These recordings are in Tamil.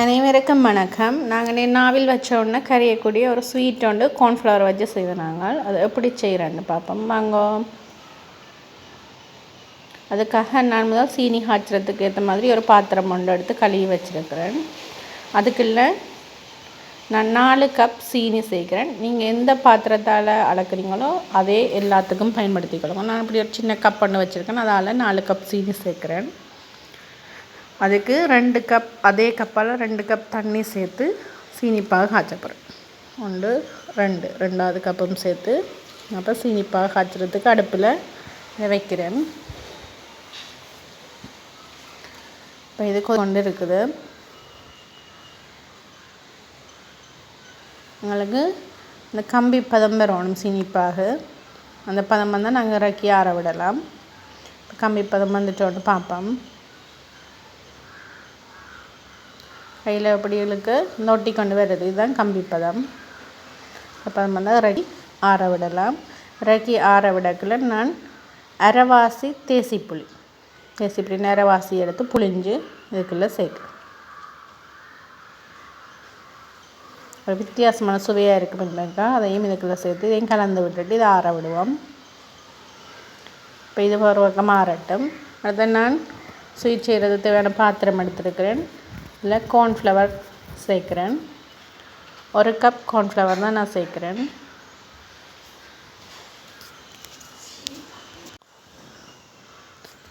அனைவருக்கும் வணக்கம். நாங்கள் நாவில் வச்ச உடனே கரையக்கூடிய ஒரு ஸ்வீட் உண்டு. கார்ன்ஃப்ளவர் வச்சு செய்வோம் நாங்கள். அது எப்படி செய்கிறேன்னு பார்ப்போம். வாங்க. அதுக்காக நான் முதல் சீனி காய்ச்சறதுக்கு ஏற்ற மாதிரி ஒரு பாத்திரம் ஒன்று எடுத்து கழுவி வச்சுருக்கிறேன். அதுக்குள்ள நான் நாலு கப் சீனி சேர்க்குறேன். நீங்கள் எந்த பாத்திரத்தால் அளக்குறீங்களோ அதே எல்லாத்துக்கும் பயன்படுத்திக்கொள்ளுங்க. நான் இப்படி ஒரு சின்ன கப் ஒன்று வச்சுருக்கேன். அதால் நாலு கப் சீனி சேர்க்குறேன். அதுக்கு ரெண்டு கப் அதே கப்பால் ரெண்டு கப் தண்ணி சேர்த்து சீனிப்பாக காய்ச்சப்படுறேன் ஒன்று ரெண்டு ரெண்டாவது கப்பும் சேர்த்து அப்போ சீனிப்பாக காய்ச்சறதுக்கு அடுப்பில் வைக்கிறேன். இப்போ இது கொண்டு இருக்குது. எங்களுக்கு இந்த கம்பி பதம் வரணும் சீனிப்பாக. அந்த பதம் வந்தால் நாங்கள் இறக்கி ஆற விடலாம். கம்பி பதம் வந்துட்டோன்னு பார்ப்போம். கையில் எப்படி இழுக்க நொட்டி கொண்டு வர்றது. இதுதான் கம்பி பதம். அப்புறம் வந்து ரெடி ஆற விடலாம். இறக்கி ஆற விடக்குள்ள நான் அரைவாசி தேசி புளி தேசி புளி அரைவாசி எடுத்து புளிஞ்சு இதுக்குள்ளே சேர்க்குறேன் ஒரு வித்தியாசமான சுவையாக இருக்குது பண்ணுறக்கா அதையும் இதுக்குள்ளே சேர்த்து இதையும் கலந்து விட்டுட்டு இதை ஆற விடுவோம். இப்போ இது ஒரு பக்கம் ஆறட்டும். அதை நான் ஸ்வீட் செய்கிறது தேவையான பாத்திரம் எடுத்துருக்கிறேன். இல்லை கார்ன்ஃப்ளவர் சேர்க்குறேன். ஒரு கப் கார்ன்ஃப்ளவர் தான் நான் சேர்க்குறேன்.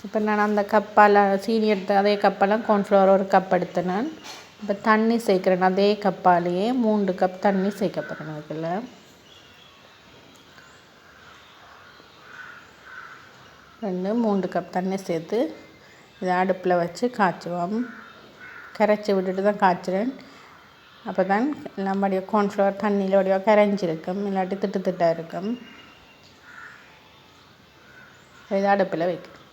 இப்போ நான் அந்த கப்பால் சீனி அதே கப்பெல்லாம் கார்ன்ஃப்ளவர் ஒரு கப் எடுத்து நான். இப்போ தண்ணி சேர்க்குறேன் அதே கப்பாலேயே மூன்று கப் தண்ணி சேர்க்க போகிறேன் அதுக்குள்ள ரெண்டு மூன்று கப் தண்ணி சேர்த்து இதை அடுப்பில் வச்சு காய்ச்சுவோம். கரைச்சி விட்டுட்டு தான் காய்ச்சிறேன். அப்போ தான் நம்முடைய கார்ன்ஃப்ளவர் தண்ணியில் வடிவாக கரைஞ்சிருக்கும். இல்லாட்டி திட்டு திட்டாக இருக்கும். இதை அடுப்பில் வைக்கிறேன்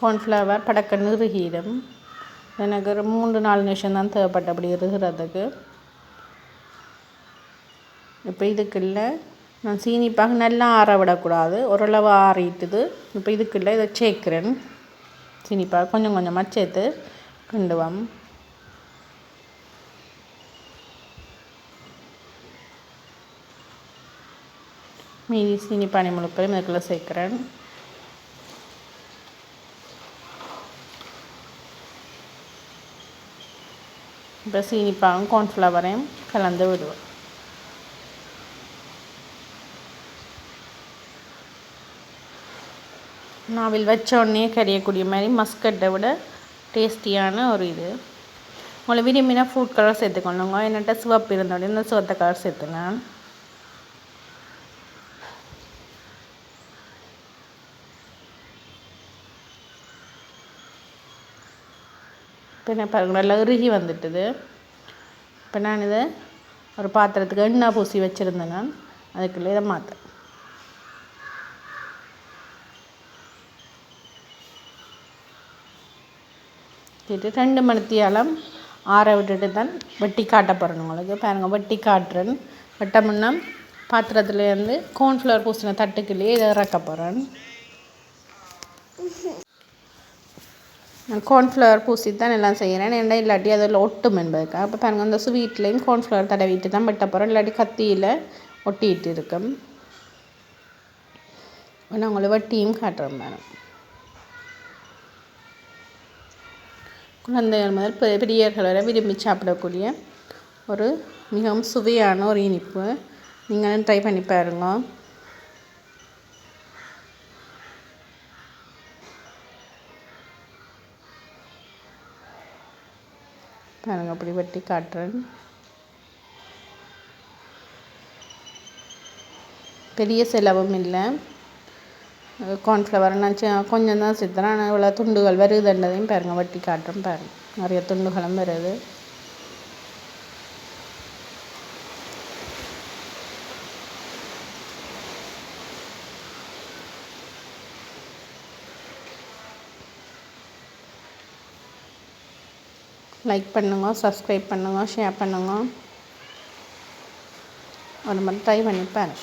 கார்ன்ஃப்ளவர் படக்க நிறுகிடும். எனக்கு ஒரு மூன்று நாலு நிமிஷம் தான் தேவைப்பட்டபடி இருக்கிறதுக்கு இப்போ இதுக்குள்ளே சீனி சீனிப்பாக நல்லா ஆற விடக்கூடாது. ஓரளவு ஆறிட்டுது. இப்போ இதுக்குள்ள இதை சேர்க்குறேன். சீனிப்பாக கொஞ்சம் கொஞ்சமாக சேர்த்து கிண்டுவோம். மீதி சீனி பானி முழுப்பையும் இதுக்குள்ளே சேர்க்குறேன். இப்போ சீனிப்பாகவும் கார்ன்ஃப்ளவரையும் கலந்து விடுவேன் நாவில் வச்ச உடனே கரையக்கூடிய மாதிரி மஸ்கட்டை விட டேஸ்டியான ஒரு இது. உங்களை விரும்பினா ஃபுட் கலர் சேர்த்துக்கொள்ளுங்க. என்னட்ட சிவப்பு இருந்தோடனே இந்த சிவத்த கலர் சேர்த்துனேன் இப்போ என்ன பாருங்க நல்லா இறுகி வந்துட்டுது. இப்போ நான் இதை ஒரு பாத்திரத்துக்கு எண்ணெய் பூசி வச்சுருந்தேன் நான். அதுக்குள்ளே இதை மாற்றேன் விட்டுட்டு ரெண்டு மணித்தியாலம் ஆற விட்டுட்டு தான் வெட்டி காட்ட போகிறேன் உங்களுக்கு. பாருங்கள் வெட்டி காட்டுறேன். வெட்ட முன்னா பாத்திரத்துலேருந்து கார்ன்ஃப்ளவர் பூசின தட்டுக்குள்ளேயே இதை இறக்க போகிறேன் நான் கார்ன்ஃப்ளவர் பூசி தான் எல்லாம் செய்கிறேன் ஏன்னா இல்லாட்டி அதில் ஒட்டும் என்பதுக்காக இப்போ பாருங்கள் அந்த ஸ்வீட்லேயும் கார்ன்ஃப்ளவர் தடவிட்டு தான் வெட்ட போகிறேன் இல்லாட்டி கத்தியில் ஒட்டிகிட்டு இருக்கும். நான் உங்களை வட்டியும் காட்டுறேன் மேடம் குழந்தைகள் முதல் பெரியர்கள் வரை விரும்பி சாப்பிடக்கூடிய ஒரு மிகவும் சுவையான ஒரு இனிப்பு. நீங்களும் ட்ரை பண்ணி பாருங்க. பாருங்க அப்படி வெட்டி காட்டுறேன். பெரிய செலவும் இல்லை. கார்ன்ஃப்ளவர் நினச்சி கொஞ்சம் தான் சேர்த்துறேன் ஆனால் இவ்வளோ துண்டுகள் வருதுன்றதையும் பாருங்கள் வட்டி காட்டுறேன் பாருங்கள் நிறைய துண்டுகளும் வருது. லைக் பண்ணுங்க சப்ஸ்கிரைப் பண்ணுங்க ஷேர் பண்ணுங்க. ஒரு மாதிரி ட்ரை பண்ணி பாருங்கள்